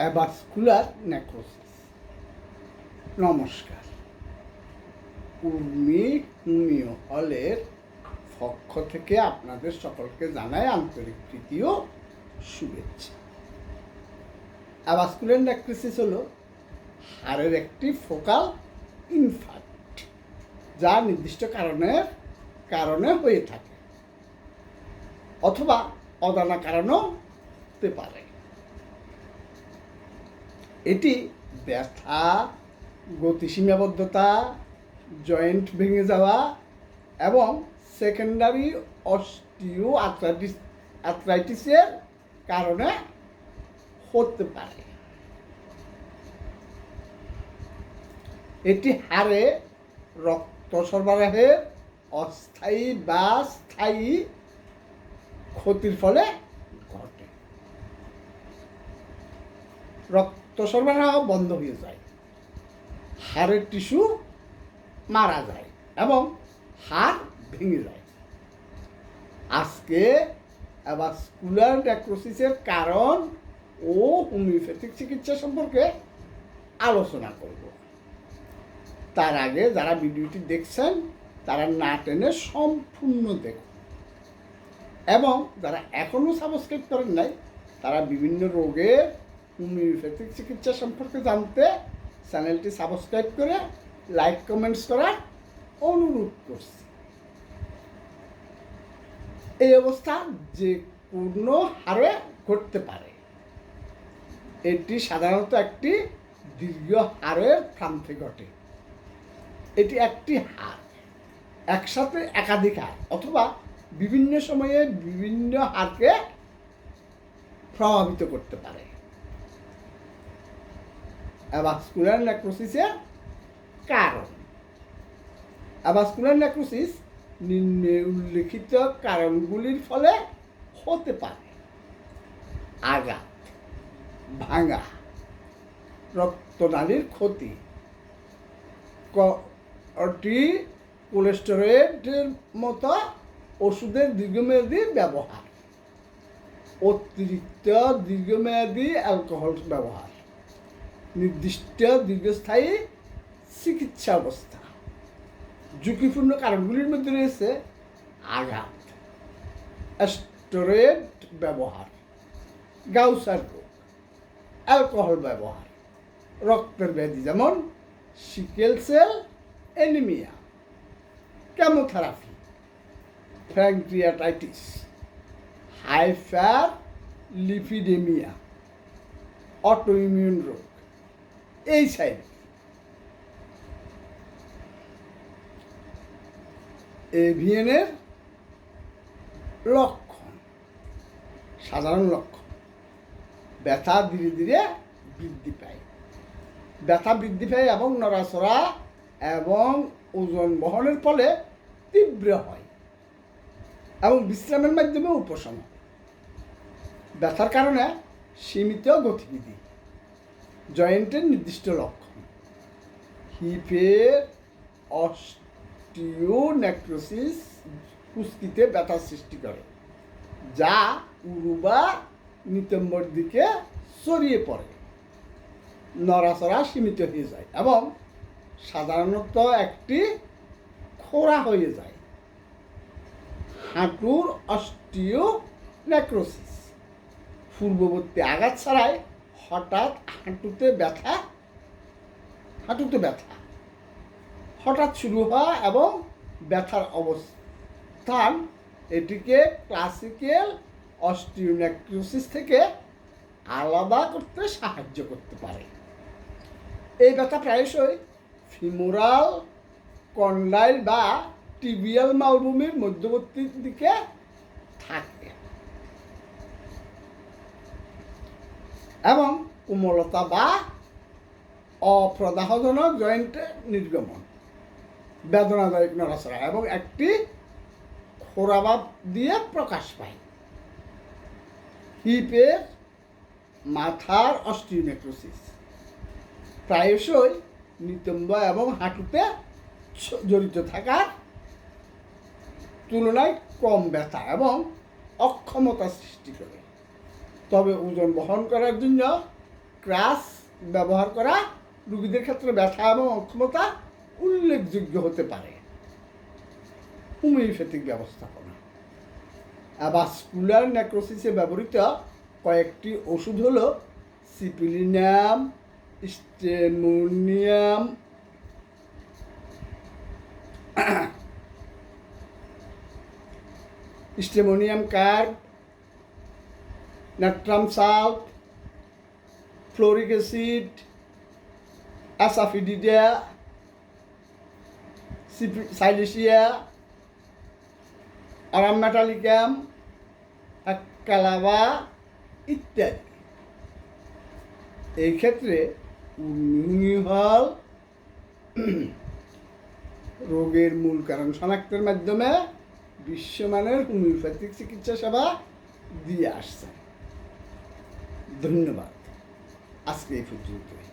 অ্যাভাস্কুলার necrosis নমস্কার। Urmi homeo হলের পক্ষ থেকে আপনাদের সকলকে জানাই আন্তরিক প্রীতি শুভেচ্ছা। অ্যাভাস্কুলার নেক্রোসিস হলো হাড়ের একটি ফোকাল ইনফার্ট যা নির্দিষ্ট কারণের কারণে হয়ে থাকে, অথবা অজানা কারণও হতে পারে। এটি ব্যথা, গতিসীমাবদ্ধতা, জয়েন্ট ভেঙে যাওয়া এবং সেকেন্ডারি অস্টিও আর্থ্রাইটিস আর্থ্রাইটিসের কারণে হতে পারে। এটি হাড়ে রক্ত সরবরাহের অস্থায়ী বা স্থায়ী ক্ষতির ফলে ঘটে। রক্ত সরবরাহ বন্ধ হয়ে যায়। হাড়ের টিস্যু মারা যায় এবং হাড় ভেঙে যায়। আজকে অ্যাভাস্কুলার নেক্রোসিসের কারণ ও হোমিওপ্যাথিক চিকিৎসা সম্পর্কে আলোচনা করব। তার আগে যারা ভিডিওটি দেখছেন, তারা না টেনে সম্পূর্ণ দেখুন। এবং যারা এখনও সাবস্ক্রাইব করেন নাই, তারা বিভিন্ন রোগের হোমিওপ্যাথিক চিকিৎসা সম্পর্কে জানতে চ্যানেলটি সাবস্ক্রাইব করে লাইক, কমেন্টস করার অনুরোধ করছি। এই অবস্থা যে কোনো হারে ঘটতে পারে। এটি সাধারণত একটি দীর্ঘ হারের প্রান্তে ঘটে। এটি একটি হার, একসাথে একাধিক হার অথবা বিভিন্ন সময়ে বিভিন্ন হারকে প্রভাবিত করতে পারে। অ্যাভাস্কুলার নেক্রোসিসের কারণ অ্যাভাস্কুলার নেক্রোসিস নিম্নে উল্লেখিত কারণগুলির ফলে হতে পারে আঘাত ভাঙা রক্তনালীর ক্ষতি কটি কোলেস্টেরয়েডের মতো ওষুধের দীর্ঘমেয়াদী ব্যবহার অতিরিক্ত দীর্ঘমেয়াদী অ্যালকোহল ব্যবহার নির্দিষ্ট দীর্ঘস্থায়ী চিকিৎসা অবস্থা ঝুঁকিপূর্ণ কারণগুলির মধ্যে রয়েছে আঘাত, স্টেরয়েড ব্যবহার, গাউসার রোগ, অ্যালকোহল ব্যবহার, রক্তের ব্যাধি যেমন sickle cell, anaemia, chemotherapy pancreatitis hyperlipidaemia autoimmune রোগ। এই সাইড। এভিএনের লক্ষণ, সাধারণ লক্ষণ। ব্যথা ধীরে ধীরে বৃদ্ধি পায়। ব্যথা বৃদ্ধি পায় এবং নড়াচড়া এবং ওজন বহনের ফলে তীব্র হয় এবং বিশ্রামের মাধ্যমে উপশম। ব্যথার কারণে সীমিত গতিবিধি। জয়েন্টের নির্দিষ্ট লক্ষণ। হিপের অস্টিওনেক্রোসিস কুস্কিতে ব্যথার সৃষ্টি করে, যা উরু বা নিতম্বর দিকে ছড়িয়ে পড়ে, নড়াচড়া সীমিত হয়ে যায় এবং সাধারণত একটি খোরা হয়ে যায়। হাঁটুর অস্টিও নেক্রোসিস পূর্ববর্তী আঘাত ছাড়াই হঠাৎ হাঁটুতে ব্যথা হাঁটুতে ব্যথা। হঠাৎ শুরু হওয়া এবং ব্যথার অবস্থান। এটিকে ক্লাসিক্যাল অস্টিওনেক্রোসিস থেকে আলাদা করতে সাহায্য করতে পারে। এই ব্যথা প্রায়শই ফিমোরাল কন্ডাইল বা টিবিয়াল মালভূমির মধ্যবর্তী দিকে থাকে। এবং কোমলতা বা অপ্রদাহজনক জয়েন্টে নির্গমন। বেদনাদায়ক নড়াচড়া এবং একটি খোরাভাব দিয়ে প্রকাশ পায়। হিপের মাথার অস্টিওনেক্রোসিস প্রায়শই নিতম্ব এবং হাঁটুতে জড়িত থাকার তুলনায় কম ব্যথা এবং অক্ষমতা সৃষ্টি করে। তবে ওজন বহন করার জন্য ক্রাস ব্যবহার করা রোগীদের ক্ষেত্রে ব্যথা এবং অক্ষমতা উল্লেখযোগ্য হতে পারে। হোমিওপ্যাথিক ব্যবস্থাপনা। আবার অ্যাভাসকুলার নেক্রোসিসে ব্যবহৃত কয়েকটি ওষুধ হলো syphilinum, stramonium stramonium card natrum salt, fluoric acid, asafoetida silicea, aurum metallicum কালাবা ইত্যাদি। এই ক্ষেত্রে উন্নিহল রোগের মূল কারণ শনাক্তের মাধ্যমে বিশ্বমানের হোমিওপ্যাথিক চিকিৎসা সেবা দিয়ে আসছে। ধন্যবাদ আজকে এই পর্যন্তই